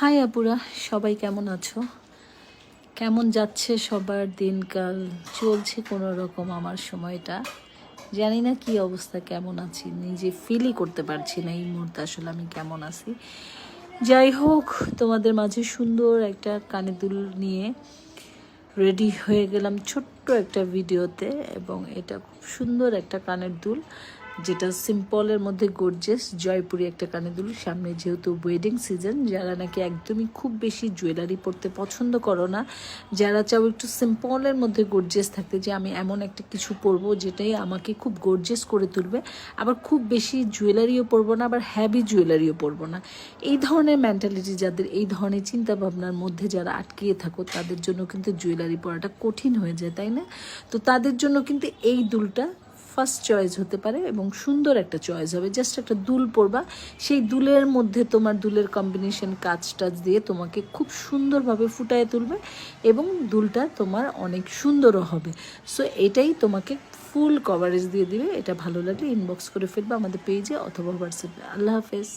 High আপুরা সবাই কেমন আছো? কেমন যাচ্ছে সবার দিনকাল? চলছে কোনো রকম আমার সময়টা? জানি না কি অবস্থা, কেমন আছি? নিজে ফিলই করতে পারছি না, এই মুহূর্তে আসলে আমি কেমন আছি। যাই হোক, তোমাদের মাঝে সুন্দর একটা কানে দুল নিয়ে রেডি হয়ে গেলাম ছোট্ট একটা ভিডিওতে, এবং এটা খুব সুন্দর একটা কানের দুল। যেটা সিম্পলের মধ্যে গর্জেস জয়পুরি একটা কানে দুল সামনে যেহেতু ওয়েডিং সিজন যারা নাকি একদমই খুব বেশি জুয়েলারি পরতে পছন্দ করো না, যারা চাও একটু সিম্পলের মধ্যে গর্জেস থাকতে, যে আমি এমন একটা কিছু পরবো যেটাই আমাকে খুব গর্জেস করে তুলবে, আবার খুব বেশি জুয়েলারিও পরবো না, আবার হ্যাভি জুয়েলারিও পরবো না। এই ধরনের মেন্টালিটি যাদের, এই ধরনের চিন্তা ভাবনার মধ্যে যারা আটকিয়ে থাকো, তাদের জন্য কিন্তু জুয়েলারি পরাটা কঠিন হয়ে যায়, তাই না? তো তাদের জন্য কিন্তু এই দুলটা ফার্স্ট চয়েস হতে পারে এবং সুন্দর একটা চয়েস হবে। জাস্ট একটা দুল পরবা। সেই দুলের মধ্যে তোমার দুলের কম্বিনেশন কাজ টাজ দিয়ে তোমাকে খুব সুন্দরভাবে ফুটায় তুলবে এবং দুলটা তোমার অনেক সুন্দরও হবে। সো এটাই তোমাকে ফুল কভারেজ দিয়ে দিবে। এটা ভালো লাগলে ইনবক্স করে ফেলবে আমাদের পেজে অথবা হোয়াটসঅ্যাপে। আল্লাহ হাফেজ।